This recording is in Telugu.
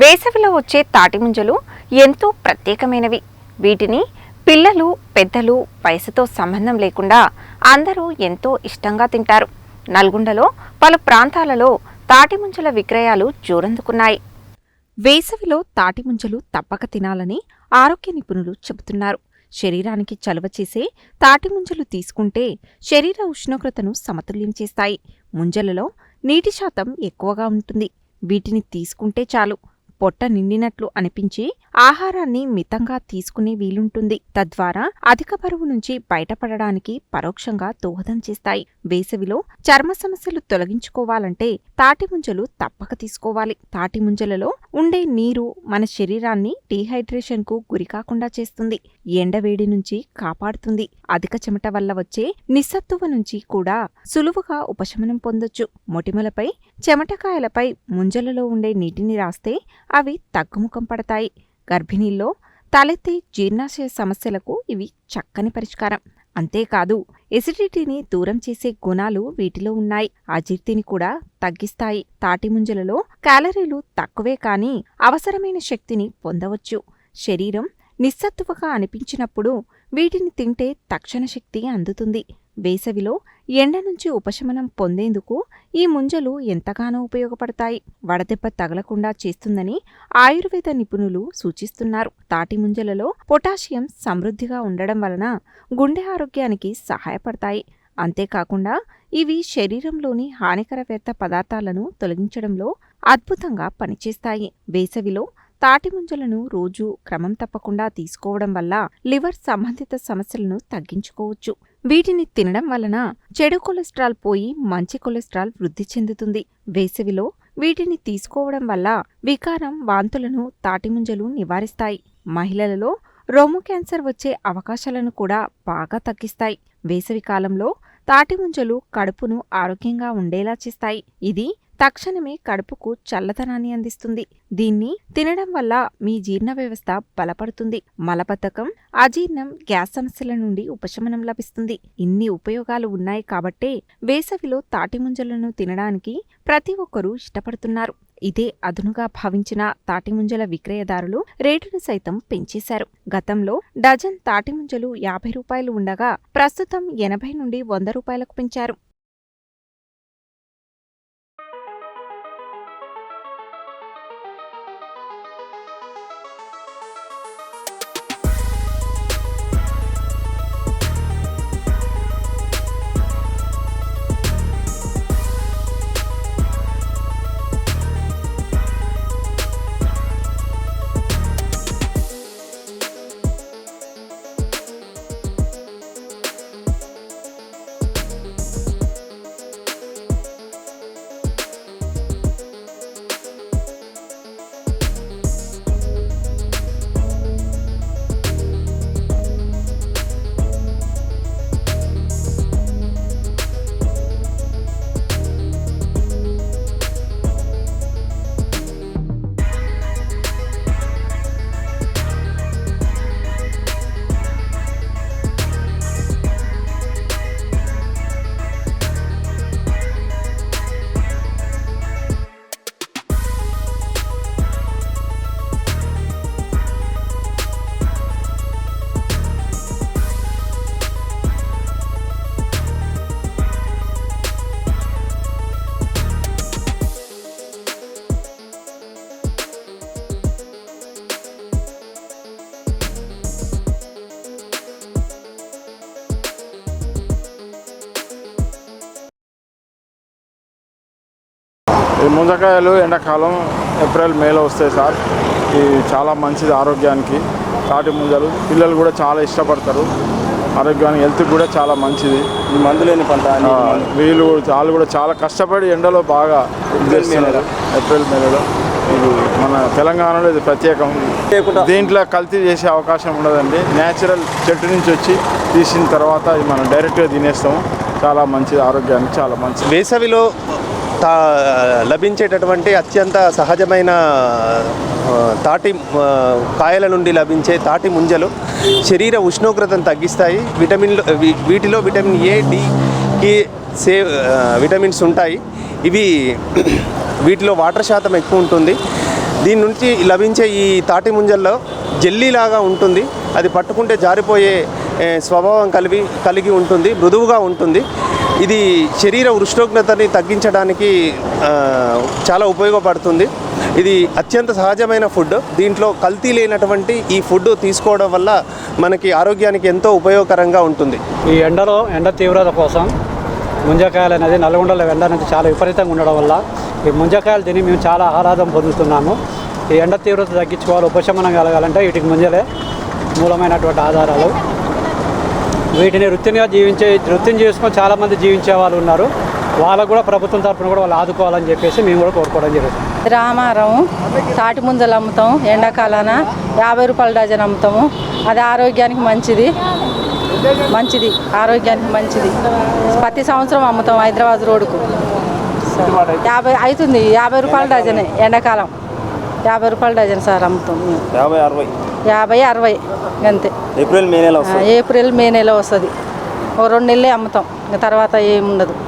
వేసవిలో వచ్చే తాటి ముంజలు ఎంతో ప్రత్యేకమైనవి. వీటిని పిల్లలు పెద్దలు వయసుతో సంబంధం లేకుండా అందరూ ఎంతో ఇష్టంగా తింటారు. నల్గొండలో పలు ప్రాంతాలలో తాటి ముంజల విక్రయాలు జోరందుకున్నాయి. వేసవిలో తాటి ముంజలు తప్పక తినాలని ఆరోగ్య నిపుణులు చెబుతున్నారు. శరీరానికి చలువ చేసే తాటి ముంజలు తీసుకుంటే శరీర ఉష్ణోగ్రతను సమతుల్యం చేస్తాయి. ముంజలలో నీటి శాతం ఎక్కువగా ఉంటుంది. వీటిని తీసుకుంటే చాలు. పొట్ట నిండినట్లు అనిపించి ఆహారాన్ని మితంగా తీసుకునే వీలుంటుంది. తద్వారా అధిక బరువు నుంచి బయటపడడానికి పరోక్షంగా దోహదం చేస్తాయి. వేసవిలో చర్మ సమస్యలు తొలగించుకోవాలంటే తాటి ముంజలు తప్పక తీసుకోవాలి. తాటి ముంజలలో ఉండే నీరు మన శరీరాన్ని డీహైడ్రేషన్కు గురికాకుండా చేస్తుంది. ఎండవేడి నుంచి కాపాడుతుంది. అధిక చెమట వల్ల వచ్చే నిస్సత్తువ నుంచి కూడా సులువుగా ఉపశమనం పొందొచ్చు. మొటిమలపై చెమటకాయలపై ముంజలలో ఉండే నీటిని రాస్తే అవి తగ్గుముఖం పడతాయి. గర్భిణీల్లో తలెత్తే జీర్ణాశయ సమస్యలకు ఇవి చక్కని పరిష్కారం. అంతేకాదు ఎసిడిటీని దూరం చేసే గుణాలు వీటిలో ఉన్నాయి. అజీర్తిని కూడా తగ్గిస్తాయి. తాటి ముంజలలో క్యాలరీలు తక్కువే కానీ అవసరమైన శక్తిని పొందవచ్చు. శరీరం నిస్సత్తువగా అనిపించినప్పుడు వీటిని తింటే తక్షణ శక్తి అందుతుంది. వేసవిలో ఎండ నుంచి ఉపశమనం పొందేందుకు ఈ ముంజలు ఎంతగానో ఉపయోగపడతాయి. వడదెబ్బ తగలకుండా చేస్తుందని ఆయుర్వేద నిపుణులు సూచిస్తున్నారు. తాటి ముంజలలో పొటాషియం సమృద్ధిగా ఉండడం వలన గుండె ఆరోగ్యానికి సహాయపడతాయి. అంతేకాకుండా ఇవి శరీరంలోని హానికర వ్యర్థ పదార్థాలను తొలగించడంలో అద్భుతంగా పనిచేస్తాయి. వేసవిలో తాటి ముంజలను రోజు క్రమం తప్పకుండా తీసుకోవడం వల్ల లివర్ సంబంధిత సమస్యలను తగ్గించుకోవచ్చు. వీటిని తినడం వలన చెడు కొలెస్ట్రాల్ పోయి మంచి కొలెస్ట్రాల్ వృద్ధి చెందుతుంది. వేసవిలో వీటిని తీసుకోవడం వల్ల వికారం వాంతులను తాటిముంజలు నివారిస్తాయి. మహిళలలో రొమ్ము క్యాన్సర్ వచ్చే అవకాశాలను కూడా బాగా తగ్గిస్తాయి. వేసవి కాలంలో తాటిముంజలు కడుపును ఆరోగ్యంగా ఉండేలా చేస్తాయి. ఇది తక్షణమే కడుపుకు చల్లతనాన్ని అందిస్తుంది. దీన్ని తినడం వల్ల మీ జీర్ణ వ్యవస్థ బలపడుతుంది. మలబద్ధకం అజీర్ణం గ్యాస్ సమస్యల నుండి ఉపశమనం లభిస్తుంది. ఇన్ని ఉపయోగాలు ఉన్నాయి కాబట్టే వేసవిలో తాటి ముంజలను తినడానికి ప్రతి ఒక్కరూ ఇష్టపడుతున్నారు. ఇదే అదునుగా భావించిన తాటిముంజల విక్రయదారులు రేటును సైతం పెంచేశారు. గతంలో డజన్ తాటిముంజలు యాభై రూపాయలు ఉండగా ప్రస్తుతం ఎనభై నుండి వంద రూపాయలకు పెంచారు. ఈ ముంజకాయలు ఎండాకాలం ఏప్రిల్ మేలో వస్తాయి సార్. ఇది చాలా మంచిది ఆరోగ్యానికి. తాటి ముంజలు పిల్లలు కూడా చాలా ఇష్టపడతారు. ఆరోగ్యానికి హెల్త్ కూడా చాలా మంచిది. ఈ మందు లేని పంట వీళ్ళు వాళ్ళు కూడా చాలా కష్టపడి ఎండలో బాగా. ఏప్రిల్ మేలో. ఇది మన తెలంగాణలో ఇది ప్రత్యేకం. దీంట్లో కల్తీ చేసే అవకాశం ఉండదండి. న్యాచురల్ చెట్టు నుంచి వచ్చి తీసిన తర్వాత ఇది మనం డైరెక్ట్గా తినేస్తాము. చాలా మంచిది ఆరోగ్యానికి చాలా మంచిది. వేసవిలో లభించేటటువంటి అత్యంత సహజమైన తాటి కాయల నుండి లభించే తాటి ముంజలు శరీర ఉష్ణోగ్రతను తగ్గిస్తాయి. విటమిన్లు వీటిలో విటమిన్ ఏ డికి సే విటమిన్స్ ఉంటాయి. ఇవి వీటిలో వాటర్ శాతం ఎక్కువ ఉంటుంది. దీని నుంచి లభించే ఈ తాటి ముంజల్లో జెల్లీలాగా ఉంటుంది. అది పట్టుకుంటే జారిపోయే స్వభావం కలిగి కలిగి ఉంటుంది మృదువుగా ఉంటుంది. ఇది శరీర ఉష్ణోగ్రతని తగ్గించడానికి చాలా ఉపయోగపడుతుంది. ఇది అత్యంత సహజమైన ఫుడ్. దీంట్లో కల్తీ లేనటువంటి ఈ ఫుడ్ తీసుకోవడం వల్ల మనకి ఆరోగ్యానికి ఎంతో ఉపయోగకరంగా ఉంటుంది. ఈ ఎండలో ఎండ తీవ్రత కోసం ముంజకాయలు అనేది నల్గొండలో ఎండ అనేది చాలా విపరీతంగా ఉండడం వల్ల ఈ ముంజకాయలు తిని మేము చాలా ఆహ్లాదం పొందుతున్నాము. ఈ ఎండ తీవ్రత తగ్గించుకోవాలి ఉపశమనం కలగాలంటే వీటికి ముంజలే మూలమైనటువంటి ఆధారాలు. వీటిని వృత్తినిగా జీవించే వృత్తిని చేసుకొని చాలామంది జీవించే వాళ్ళు ఉన్నారు. వాళ్ళకు కూడా ప్రభుత్వం తరఫున కూడా వాళ్ళు ఆదుకోవాలని చెప్పేసి మేము కూడా కోరుకోవడం జరుగుతుంది. రామారం తాటి ముంజలు అమ్ముతాం ఎండాకాలాన యాభై రూపాయల డజన్ అమ్ముతాము. అది ఆరోగ్యానికి మంచిది. మంచిది ఆరోగ్యానికి మంచిది. ప్రతి సంవత్సరం అమ్ముతాం హైదరాబాద్ రోడ్డుకు. యాభై అవుతుంది యాభై రూపాయల డజనే ఎండాకాలం. యాభై రూపాయల డజన్ సార్ అమ్ముతాం మేము. యాభై అరవై. యాభై అరవై అంతే. ఏప్రిల్ మే నెల ఏప్రిల్ మే నెల వస్తుంది. ఓ రెండు నెలలే అమ్ముతాం. ఇంకా తర్వాత ఏముండదు.